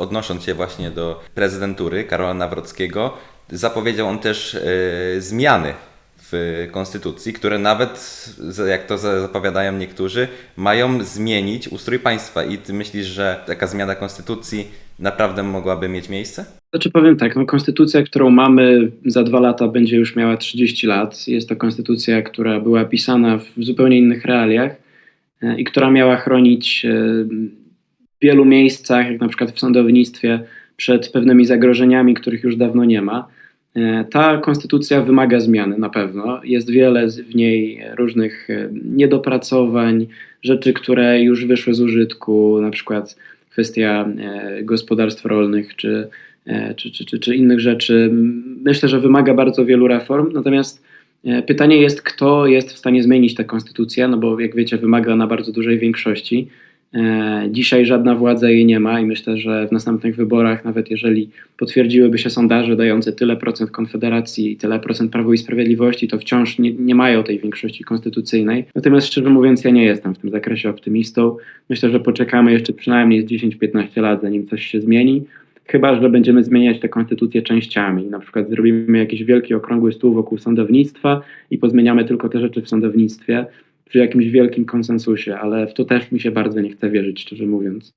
odnosząc się właśnie do prezydentury Karola Nawrockiego, zapowiedział on też e, zmiany w konstytucji, które nawet, jak to za- zapowiadają niektórzy, mają zmienić ustrój państwa. I ty myślisz, że taka zmiana konstytucji naprawdę mogłaby mieć miejsce? Znaczy powiem tak, no konstytucja, którą mamy za dwa lata będzie już miała 30 lat. Jest to konstytucja, która była pisana w zupełnie innych realiach e, i która miała chronić e, wielu miejscach, jak na przykład w sądownictwie, przed pewnymi zagrożeniami, których już dawno nie ma. E, Ta konstytucja wymaga zmiany na pewno. Jest wiele w niej różnych e, niedopracowań, rzeczy, które już wyszły z użytku, na przykład kwestia e, gospodarstw rolnych czy czy, czy, czy, czy innych rzeczy. Myślę, że wymaga bardzo wielu reform. Natomiast pytanie jest, kto jest w stanie zmienić tę konstytucję, no bo jak wiecie, wymaga na bardzo dużej większości. E, Dzisiaj żadna władza jej nie ma i myślę, że w następnych wyborach, nawet jeżeli potwierdziłyby się sondaże dające tyle procent Konfederacji i tyle procent Prawo i Sprawiedliwości, to wciąż nie, nie mają tej większości konstytucyjnej. Natomiast szczerze mówiąc, ja nie jestem w tym zakresie optymistą. Myślę, że poczekamy jeszcze przynajmniej z 10-15 lat, zanim coś się zmieni. Chyba, że będziemy zmieniać tę konstytucję częściami. Na przykład zrobimy jakiś wielki okrągły stół wokół sądownictwa i pozmieniamy tylko te rzeczy w sądownictwie przy jakimś wielkim konsensusie, ale w to też mi się bardzo nie chce wierzyć, szczerze mówiąc.